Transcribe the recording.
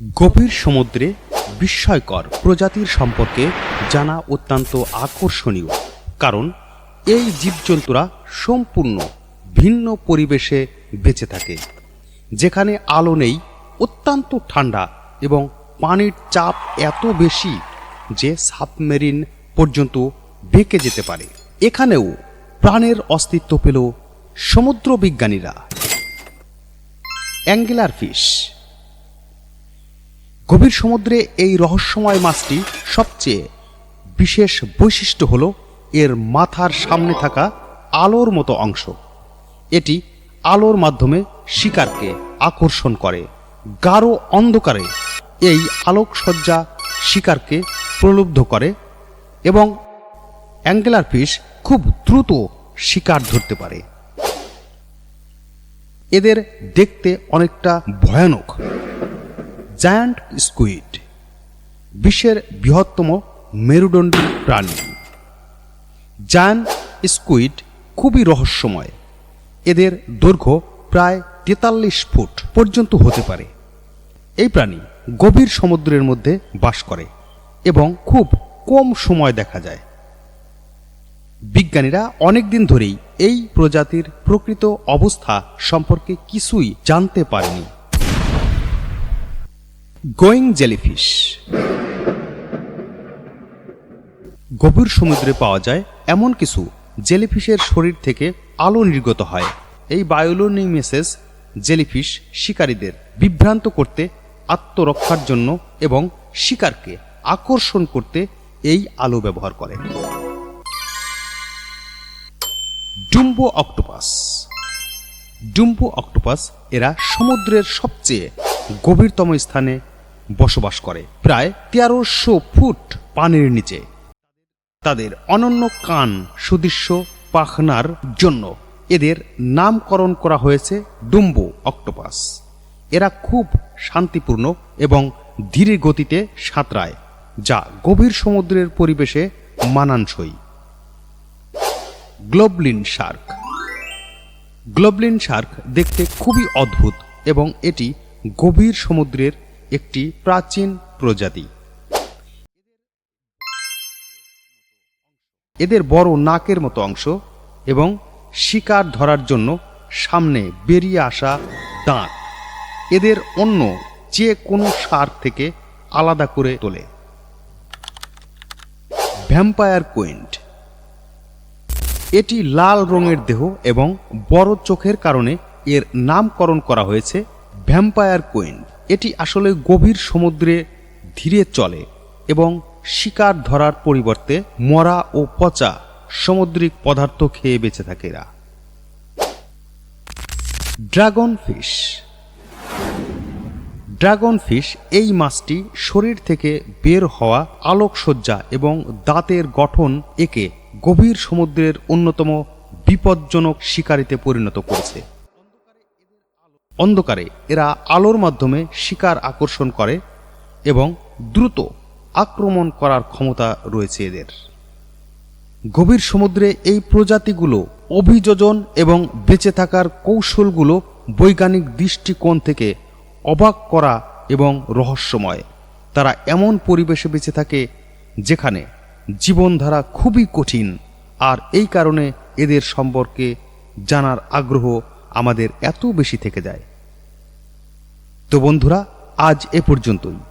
গভীর সমুদ্রে বিস্ময়কর প্রজাতির সম্পর্কে জানা অত্যন্ত আকর্ষণীয়, কারণ এই জীবজন্তুরা সম্পূর্ণ ভিন্ন পরিবেশে বেঁচে থাকে, যেখানে আলো নেই, অত্যন্ত ঠান্ডা এবং পানির চাপ এত বেশি যে সাবমেরিন পর্যন্ত বেঁকে যেতে পারে। এখানেও প্রাণের অস্তিত্ব পেল সমুদ্র বিজ্ঞানীরা অ্যাঙ্গেলার ফিশ গভীর সমুদ্রে এই রহস্যময় মাছটি সবচেয়ে বিশেষ বৈশিষ্ট্য হল এর মাথার সামনে থাকা আলোর মতো অংশ। এটি আলোর মাধ্যমে শিকারকে আকর্ষণ করে, গাঢ় অন্ধকারে এই আলোকসজ্জা শিকারকে প্রলুব্ধ করে এবং অ্যাঙ্গেলার ফিশ খুব দ্রুত শিকার ধরতে পারে। এদের দেখতে অনেকটা ভয়ানক। জায়ান্ট স্কুইড, বিশ্বের বৃহত্তম মেরুদণ্ডী প্রাণী। জায়ান্ট স্কুইড খুবই রহস্যময়। এদের দৈর্ঘ্য প্রায় তেতাল্লিশ ফুট পর্যন্ত হতে পারে। এই প্রাণী গভীর সমুদ্রের মধ্যে বাস করে এবং খুব কম সময় দেখা যায়। বিজ্ঞানীরা অনেকদিন ধরেই এই প্রজাতির প্রকৃত অবস্থা সম্পর্কে কিছুই জানতে পারেনি। গোয়িং জেলিফিশ গভীর সমুদ্রে পাওয়া যায় এমন কিছু জেলিফিশের শরীর থেকে আলো নির্গত হয়। এই বায়োলোনিমেসেস জেলিফিশ শিকারীদের বিভ্রান্ত করতে, আত্মরক্ষার জন্য এবং শিকারকে আকর্ষণ করতে এই আলো ব্যবহার করে। ডুম্বো অক্টোপাস ডুম্বো অক্টোপাস এরা সমুদ্রের সবচেয়ে গভীরতম স্থানে বসবাস করে। প্রায় তেরোশো ফুট পানির নিচে। তাদের অনন্য কান সুদৃশ্য পাখনার জন্য এদের নামকরণ করা হয়েছে ডুম্বো অক্টোপাস। এরা খুব শান্তিপূর্ণ এবং ধীরে গতিতে সাঁতরায়, যা গভীর সমুদ্রের পরিবেশে মানানসই। গ্লোবলিন শার্ক। গ্লোবলিন শার্ক দেখতে খুবই অদ্ভুত এবং এটি গভীর সমুদ্রের একটি প্রাচীন প্রজাতি। এদের বড় নাকের মতো অংশ এবং শিকার ধরার জন্য সামনে বেরিয়ে আসা দাঁত। এদের অন্য যে কোনো শার্ক থেকে আলাদা করে তোলে। ভ্যাম্পায়ার কোয়েন্ট এটি লাল রঙের দেহ এবং বড় চোখের কারণে এর নামকরণ করা হয়েছে ভ্যাম্পায়ার কোয়েন্ট এটি আসলে গভীর সমুদ্রে ধীরে চলে এবং শিকার ধরার পরিবর্তে মরা ও পচা সামুদ্রিক পদার্থ খেয়ে বেঁচে থাকে এরা। ড্রাগন ফিশ ড্রাগন ফিশ এই মাছটি শরীর থেকে বের হওয়া আলোকসজ্জা এবং দাঁতের গঠন একে গভীর সমুদ্রের অন্যতম বিপজ্জনক শিকারিতে পরিণত করেছে। অন্ধকারে এরা আলোর মাধ্যমে শিকার আকর্ষণ করে এবং দ্রুত আক্রমণ করার ক্ষমতা রয়েছে এদের। গভীর সমুদ্রে এই প্রজাতিগুলো অভিযোজন এবং বেঁচে থাকার কৌশলগুলো বৈজ্ঞানিক দৃষ্টিকোণ থেকে অবাক করা এবং রহস্যময়। তারা এমন পরিবেশে বেঁচে থাকে যেখানে জীবনধারা খুবই কঠিন, আর এই কারণে এদের সম্পর্কে জানার আগ্রহ আমাদের এত বেশি থেকে যায়। তো বন্ধুরা আজ এ পর্যন্তই।